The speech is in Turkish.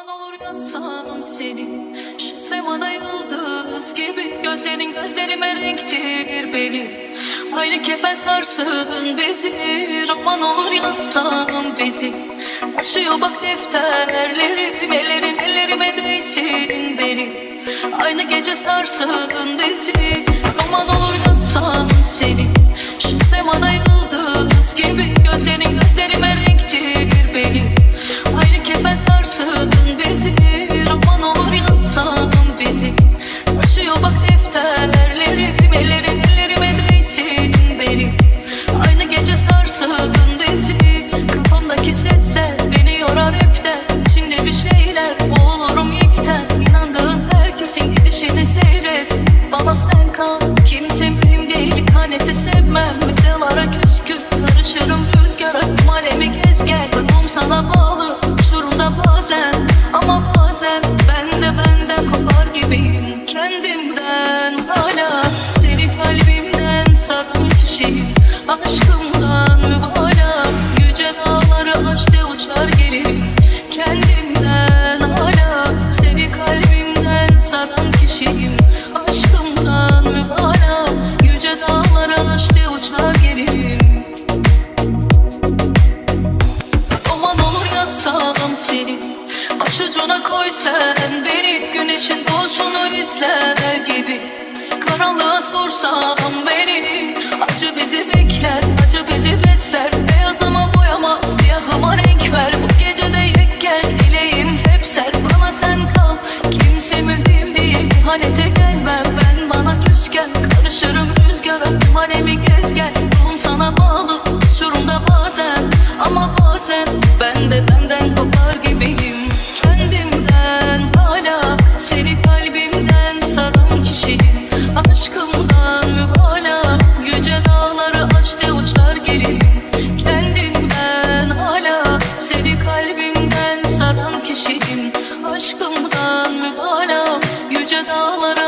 Roman olur yazsam seni Şu semada yıldız gibi Gözlerin gözlerime renktir benim. Aynı kefen sarsın bizi Roman olur yazsam bizi Taşıyor bak defterlerim Ellerin ellerime değsin benim. Aynı gece sarsın bizi Roman olur yazsam seni Şu semada yıldız gibi Gözlerin Bana sen kal. Kimse mühim değil. İhaneti sevmem. Müddelara küskün. Karışırım rüzgara. Tüm alemi gez gel. Ruhum sana bağlı. Uçurumda bazen. Ama bazen ben de benden kopar gibiyim Kendimden. Hala seni kalbimden saran kişiyim Aşkımdan yazsam seni. Başucuna koy sen beni Güneşin doğuşunu izler gibi. Karanlığa sorsam beni Acı bizi bekler, acı bizi besler. Beyazıma boyamaz, siyahıma renk ver. Bu gecede yek gel, dileğim hep ser. Bana sen kal, kimse mühim değil. İhanete gelmem ben bana küsken Karışırım rüzgara, tüm alemi gez gel. Ruhum sana bağlı, uçurumda bazen. Ama bazen ben de benden kopar aşkımdan mübalağa Yüce dağlara